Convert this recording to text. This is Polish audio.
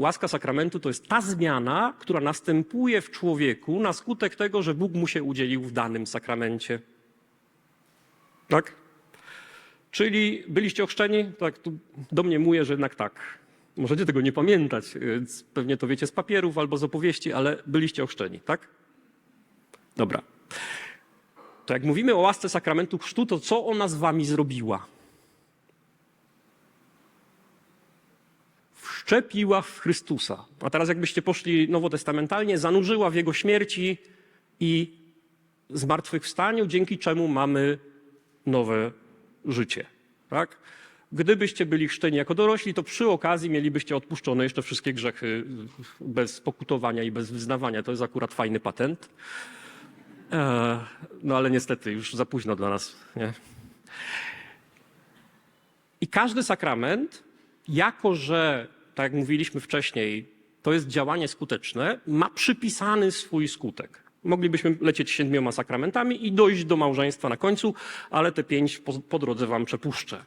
Łaska sakramentu to jest ta zmiana, która następuje w człowieku na skutek tego, że Bóg mu się udzielił w danym sakramencie. Tak? Czyli byliście ochrzczeni? Tak, tu domniemuję, że jednak tak. Możecie tego nie pamiętać, więc pewnie to wiecie z papierów albo z opowieści, ale byliście ochrzczeni, tak? Dobra. To jak mówimy o łasce sakramentu chrztu, to co ona z wami zrobiła? Wszczepiła w Chrystusa. A teraz jakbyście poszli nowotestamentalnie, zanurzyła w Jego śmierci i zmartwychwstaniu, dzięki czemu mamy nowe życie. Tak? Gdybyście byli chrzczeni jako dorośli, to przy okazji mielibyście odpuszczone jeszcze wszystkie grzechy bez pokutowania i bez wyznawania. To jest akurat fajny patent. Eee, No ale niestety już za późno dla nas. Nie? I każdy sakrament, jako że, tak jak mówiliśmy wcześniej, to jest działanie skuteczne, ma przypisany swój skutek. Moglibyśmy lecieć siedmioma sakramentami i dojść do małżeństwa na końcu, ale te pięć po, po drodze wam przepuszczę.